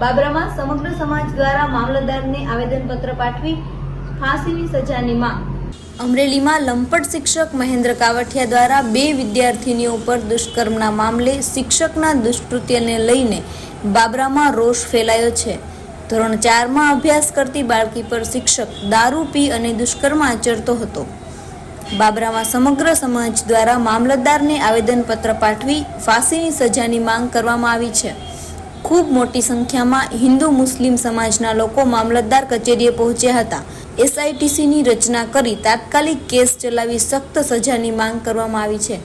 બાબરામાં સમગ્ર સમાજ દ્વારા મામલતદારને આવેદનપત્ર પાઠવી ફાંસીની સજાની માંગ. અમરેલીમાં લંપટ શિક્ષક મહેન્દ્ર કાવઠિયા દ્વારા બે વિદ્યાર્થીનીઓ પર દુષ્કર્મના મામલે શિક્ષકના દુષ્કૃત્યને લઈને બાબરામાં રોષ ફેલાયો છે. ધોરણ ચારમાં અભ્યાસ કરતી બાળકી પર શિક્ષક દારૂ પી અને દુષ્કર્મ આચરતો હતો. બાબરામાં સમગ્ર સમાજ દ્વારા મામલતદારને આવેદનપત્ર પાઠવી ફાંસીની સજાની માંગ કરવામાં આવી છે. ખૂબ મોટી સંખ્યામાં હિન્દુ મુસ્લિમ સમાજના લોકો મામલતદાર કચેરીએ પહોંચ્યા હતા. એસઆઈટીસીની રચના કરી તાત્કાલિક કેસ ચલાવી સખ્ત સજાની માંગ કરવામાં આવી છે.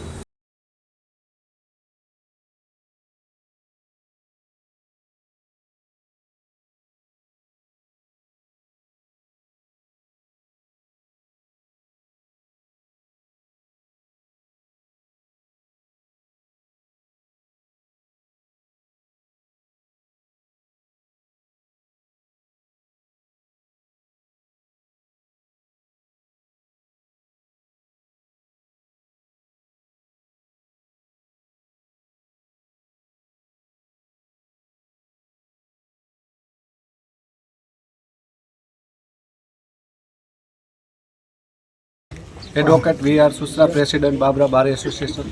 Advocate V R Susra president Babra bar association.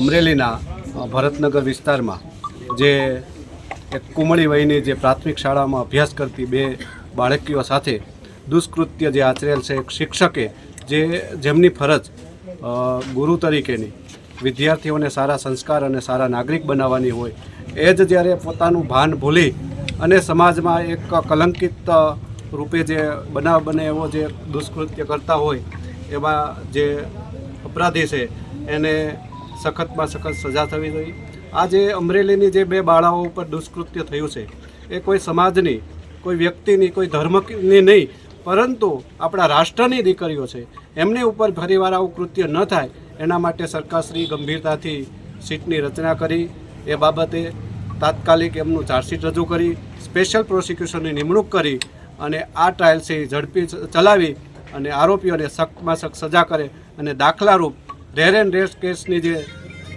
અમરેલીના ભરતનગર વિસ્તારમાં જે એક કુમળી વયની જે પ્રાથમિક શાળામાં અભ્યાસ કરતી બે બાળકીઓ સાથે દુષ્કૃત્ય જે આચરેલ છે, એક શિક્ષકે જે, જેમની ફરજ ગુરુ તરીકેની વિદ્યાર્થીઓને સારા સંસ્કાર અને સારા નાગરિક બનાવવાની હોય, એ જ જ્યારે પોતાનું ભાન ભૂલી અને સમાજમાં એક કલંકિત રૂપે જે બનાવ બને એવો જે દુષ્કૃત્ય કરતા હોય, એવા જે અપરાધી છે, એને સખતમાં સખત સજા થવી જોઈએ. આ જે અમરેલીની જે બે બાળાઓ ઉપર દુષ્કૃત્ય થયું છે, એ કોઈ સમાજની, કોઈ વ્યક્તિની, કોઈ ધર્મની નહીં, પરંતુ આપણા રાષ્ટ્રની દીકરીઓ છે, એમની ઉપર ફરીવાર આવું કૃત્ય ન થાય, એના માટે સરકારશ્રી ગંભીરતાથી સીટની રચના કરી, એ બાબતે તાત્કાલિક એમનું ચાર્જશીટ રજૂ કરી, સ્પેશિયલ પ્રોસિક્યુશનની નિમણૂક કરી અને આ ટ્રાયલ છે એ ઝડપી ચલાવી અને આરોપીઓને સખ્તમાં સખ્ત સજા કરે અને દાખલારૂપ રેર એન્ડ રેસ કેસની જે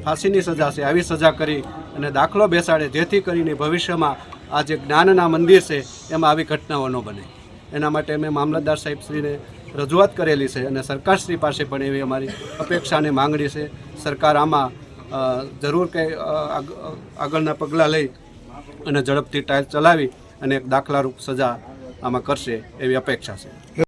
ફાંસીની સજા છે, આવી સજા કરી અને દાખલો બેસાડે, જેથી કરીને ભવિષ્યમાં આ જે જ્ઞાનના મંદિર છે, એમાં આવી ઘટનાઓ ન બને. એના માટે અમે મામલતદાર સાહેબશ્રીને રજૂઆત કરેલી છે અને સરકારશ્રી પાસે પણ એવી અમારી અપેક્ષા અને માંગણી છે. સરકાર આમાં જરૂર કંઈ આગ- આગળના પગલાં લઈ અને ઝડપથી ટ્રાયલ ચલાવી અને એક દાખલારૂપ સજા આમાં કરશે એવી અપેક્ષા છે.